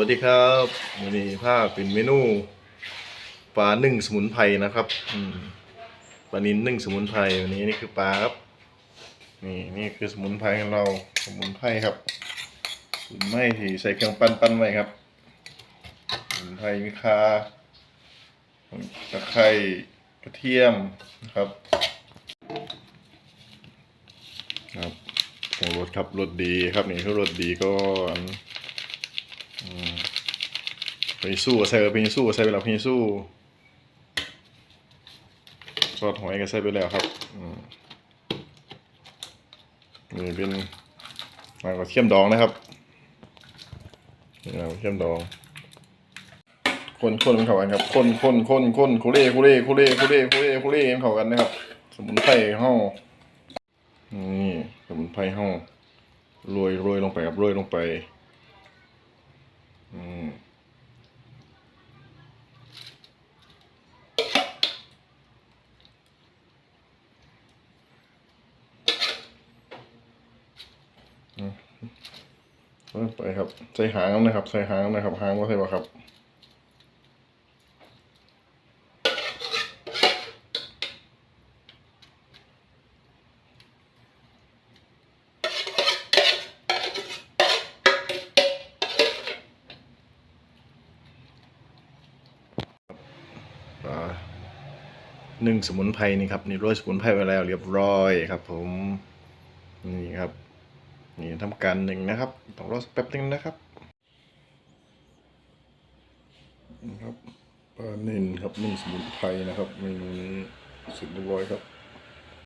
วัสดีครับวันนี้ภาพเป็นเมนูปลานึ่งสมุนไพรนะครับปลานินนึ่งสมุนไพรวันนี้นี่คือปลาครับ นี่นี่คือสมุนไพรของเราสมุนไพรครับสมุนไพรที่ใส่เครื่องปั้นปั้นไว้ครับสมุนไพรมีคาตะไคร้กระเทียมนะครับครับโอ้รสครับรสดีครับนี่คือรสดีก็ อันสู้กับใส่ไปสู้กับใส่ไปแล้วพีสู้ซอสหอยก็ใส่ไปแล้วครับอืมนี่เป็นมากระเทียมดองนะครับนี่กระเทียมดองคนคนมันเข้ากันครับ คนคนคนคนคุเร่คุเร่คุเร่คุเร่คุเร่คุเร่มันเข้ากันนะครับ สมุนไพรห้านี่สมุนไพรห้าโรยโรยลงไปครับโรยลงไป อืม ไปครับใส่หางนะครับ ใส่หางนะครับ หางว่าใส่ว่ครับหนึ่งสมุนไพรนี่ครับนี่โรยสมุนไพรไว้แล้วเรียบร้อยครับ ผมนี่ครับ นี่ทำการหนึ่งนะครับต้องรอสักแป๊บนึงนะครับนะครับปลาเน่นครับนึ่งสมุนไพรนะครับเมนูนี้เสร็จเรียบร้อยครับ